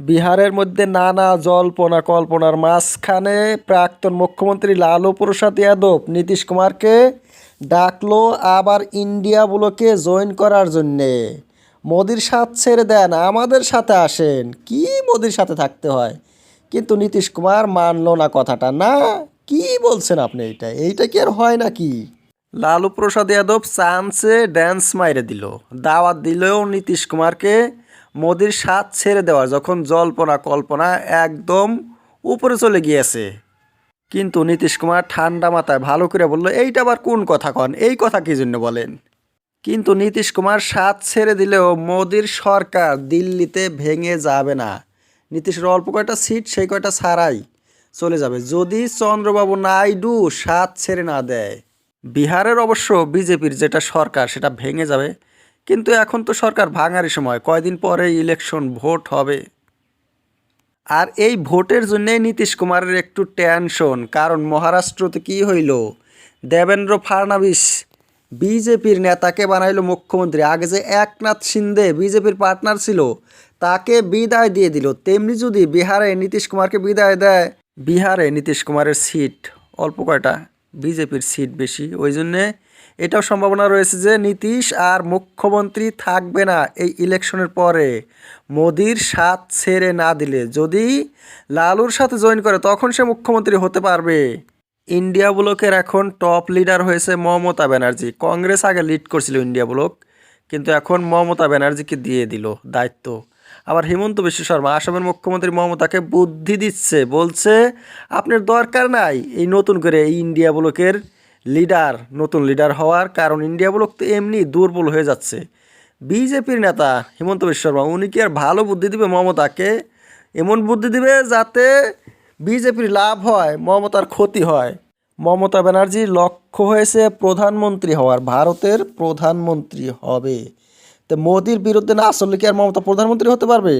বিহারের মধ্যে নানা জল্পনা কল্পনার মাঝখানে প্রাক্তন মুখ্যমন্ত্রী লালু প্রসাদ যাদব নীতিশ কুমারকে ডাকলো আবার ইন্ডিয়া ব্লকে জয়েন করার জন্যে। মোদির সাথ ছেড়ে দেন, আমাদের সাথে আসেন। কি মোদির সাথে থাকতে হয়? কিন্তু নীতিশ কুমার মানলো না কথাটা। না, কি বলছেন আপনি এইটা? এইটা কি আর হয় নাকি? লালু প্রসাদ যাদব চান্সে ড্যান্স মাইরে দিল। দাওয়াত দিলেও নীতিশ কুমারকে মোদির স্বাদ ছেড়ে দেওয়ার যখন জল্পনা কল্পনা একদম উপরে চলে গিয়েছে। কিন্তু নীতিশ কুমার ঠান্ডা মাথায় ভালো করে বলল, এইটা আবার কোন কথা কন? এই কথা কি জন্য বলেন? কিন্তু নীতিশ কুমার সাথ ছেড়ে দিলেও মোদির সরকার দিল্লিতে ভেঙে যাবে না। নীতিশের অল্প কয়টা সিট, সেই কয়টা ছাড়াই চলে যাবে। যদি চন্দ্রবাবু নাইডু সাথ ছেড়ে না দেয়, বিহারের অবশ্য বিজেপির যেটা সরকার, সেটা ভেঙে যাবে। কিন্তু এখন তো সরকার ভাঙারই সময়। কয়দিন পরে ইলেকশন ভোট হবে। আর এই ভোটের জন্যে নীতিশ কুমারের একটু টেনশন কারণ মহারাষ্ট্রতে কি হইল? দেবেন্দ্র ফাড়নাবিস বিজেপির নেতাকে বানাইল মুখ্যমন্ত্রী। আগে যে একনাথ সিন্ধে বিজেপির পার্টনার ছিল, তাকে বিদায় দিয়ে দিল। তেমনি যদি বিহারে নীতিশ কুমারকে বিদায় দেয়, বিহারে নীতিশ কুমারের সিট অল্প কয়টা? বিজেপির সিট বেশি। ওই জন্যে এটাও সম্ভাবনা রয়েছে যে নীতিশ আর মুখ্যমন্ত্রী থাকবে না এই ইলেকশনের পরে। মোদির সাথ ছেড়ে না দিলে যদি লালুর সাথে জয়েন করে তখন সে মুখ্যমন্ত্রী হতে পারবে। ইন্ডিয়া ব্লকের এখন টপ লিডার হয়েছে মমতা ব্যানার্জি। কংগ্রেস আগে লিড করছিল ইন্ডিয়া ব্লক, কিন্তু এখন মমতা ব্যানার্জিকে দিয়ে দিল দায়িত্ব। আবার হিমন্ত বিশ্ব শর্মা, আসামের মুখ্যমন্ত্রী মমতাকে বুদ্ধি দিচ্ছে, বলছে, আপনার দরকার নাই এই নতুন করে এই ইন্ডিয়া ব্লকের লিডার, নতুন লিডার হওয়ার, কারণ ইন্ডিয়া ব্লক তো এমনি দুর্বল হয়ে যাচ্ছে। বিজেপির নেতা হিমন্ত বিশ্ব শর্মা, উনি কি আর ভালো বুদ্ধি দিবে মমতাকে এমন বুদ্ধি দিবে যাতে বিজেপির লাভ হয়, মমতার ক্ষতি হয়। মমতা ব্যানার্জির লক্ষ্য হয়েছে প্রধানমন্ত্রী হওয়ার, ভারতের প্রধানমন্ত্রী হবে। তো মোদির বিরুদ্ধে না আসলে কি আর মমতা প্রধানমন্ত্রী হতে পারবে?